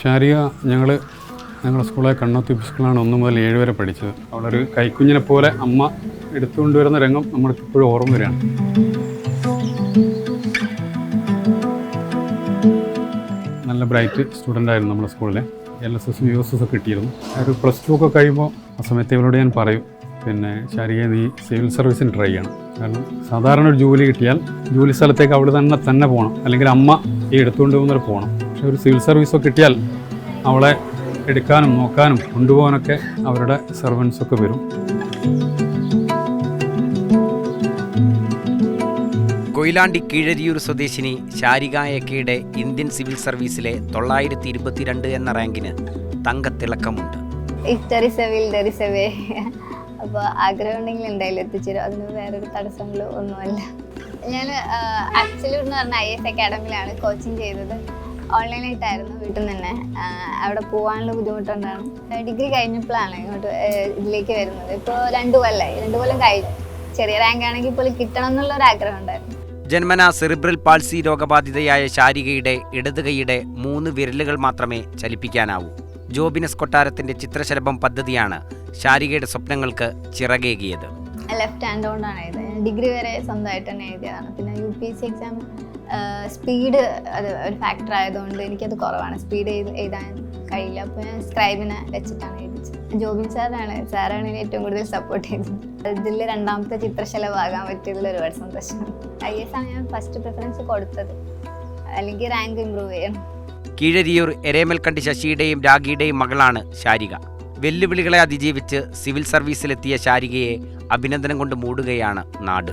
ഷാരിക ഞങ്ങൾ ഞങ്ങളുടെ സ്കൂളിലെ കണ്ണോത്തി സ്കൂളാണ് ഒന്ന് മുതൽ ഏഴ് വരെ പഠിച്ചത്. അവളൊരു കൈക്കുഞ്ഞിനെ പോലെ അമ്മ എടുത്തുകൊണ്ടുവരുന്ന രംഗം നമ്മൾക്ക് ഇപ്പോഴും ഓർമ്മ വരികയാണ്. നല്ല ബ്രൈറ്റ് സ്റ്റുഡന്റ് ആയിരുന്നു നമ്മുടെ സ്കൂളിലെ. എൽ എസ് എസും യു എസ് എസ് ഒക്കെ കിട്ടിയിരുന്നു. ഒരു പ്ലസ് ടു ഒക്കെ കഴിയുമ്പോൾ ആ സമയത്ത് ഇവരോട് ഞാൻ പറയും പിന്നെ ശാരിക നീ സിവിൽ സർവീസിന് ട്രൈ ചെയ്യണം. കാരണം സാധാരണ ഒരു ജോലി കിട്ടിയാൽ ജോലി സ്ഥലത്തേക്ക് അവിടെ തന്നെ തന്നെ പോകണം. അല്ലെങ്കിൽ അമ്മ ഈ എടുത്തുകൊണ്ട് പോകുന്നവർ പോകണം. പക്ഷെ ഒരു സിവിൽ സർവീസൊക്കെ കിട്ടിയാൽ അവളെ എടുക്കാനും നോക്കാനും കൊണ്ടുപോകാനൊക്കെ അവരുടെ സെർവൻസൊക്കെ ഒക്കെ വരും. കൊയിലാണ്ടി കീഴരിയൂർ സ്വദേശിനി ശാരിക എക്കയുടെ ഇന്ത്യൻ സിവിൽ സർവീസിലെ തൊള്ളായിരത്തി ഇരുപത്തിരണ്ട് എന്ന റാങ്കിന് തങ്കത്തിളക്കമുണ്ട്. അപ്പോൾ ആഗ്രഹം ഉണ്ടെങ്കിൽ എന്തായാലും എത്തിച്ചേരും. അതിന് വേറൊരു തടസ്സങ്ങളോ ഒന്നുമല്ല. ഞാൻ ആക്ച്വലി എന്ന് പറഞ്ഞാൽ ഐ എസ് അക്കാഡമിയിലാണ് കോച്ചിങ് ചെയ്തത്. ഓൺലൈനായിട്ടായിരുന്നു വീട്ടിൽ നിന്ന്. തന്നെ അവിടെ പോകാനുള്ള ബുദ്ധിമുട്ടുണ്ടാണ് ഡിഗ്രി കഴിഞ്ഞപ്പോഴാണ് ഇങ്ങോട്ട് ഇതിലേക്ക് വരുന്നത്. ഇപ്പോൾ രണ്ടു കൊല്ലമായി രണ്ടു കൊല്ലം കഴിഞ്ഞു. ചെറിയ റാങ്ക് ആണെങ്കിൽ ഇപ്പോൾ കിട്ടണം എന്നുള്ള ഒരു ആഗ്രഹം ഉണ്ടായിരുന്നു. ജന്മന സെറിബ്രൽ പാൾസി രോഗബാധിതയായ ശാരികയുടെ ഇടത് കൈയുടെ മൂന്ന് വിരലുകൾ മാത്രമേ ചലിപ്പിക്കാനാവൂ. ജോബിനസ് കൊട്ടാരത്തിന്റെ ചിത്രശലഭം പദ്ധതിയാണ് ശാരികയുടെ സ്വപ്നങ്ങൾക്ക് ചിറകേകിയത്. ലെഫ്റ്റ് ഹാൻഡ് കൊണ്ടാണ് എഴുതിയത് ഡിഗ്രി വരെ സ്വന്തമായിട്ട് തന്നെ എഴുതിയതാണ്. പിന്നെ U P S C exam speed അത് ഒരു ഫാക്ടർ ആയതുകൊണ്ട് എനിക്കത് കുറവാണ്. സ്പീഡ് എഴുതാൻ കഴിയില്ല. അപ്പോൾ ഞാൻ സ്ക്രൈബിനെ വെച്ചിട്ടാണ് എഴുതിച്ചത്. ജോബിൻ സാറാണ് സാറാണ് എന്നെ ഏറ്റവും കൂടുതൽ സപ്പോർട്ട് ചെയ്തത്. ഇതിൽ രണ്ടാമത്തെ ചിത്രശലഭാകാൻ പറ്റിയതിൽ ഒരുപാട് സന്തോഷം. ഐ എസ് ആണ് ഞാൻ ഫസ്റ്റ് പ്രിഫറൻസ് കൊടുത്തത്. അല്ലെങ്കിൽ റാങ്ക് ഇമ്പ്രൂവ് ചെയ്യണം. കീഴരിയൂർ എരേമൽക്കണ്ടി ശശിയുടെയും രാഗിയുടെയും മകളാണ് ശാരിക. വെല്ലുവിളികളെ അതിജീവിച്ച് സിവിൽ സർവീസിലെത്തിയ ശാരികയെ അഭിനന്ദനം കൊണ്ട് മൂടുകയാണ് നാട്.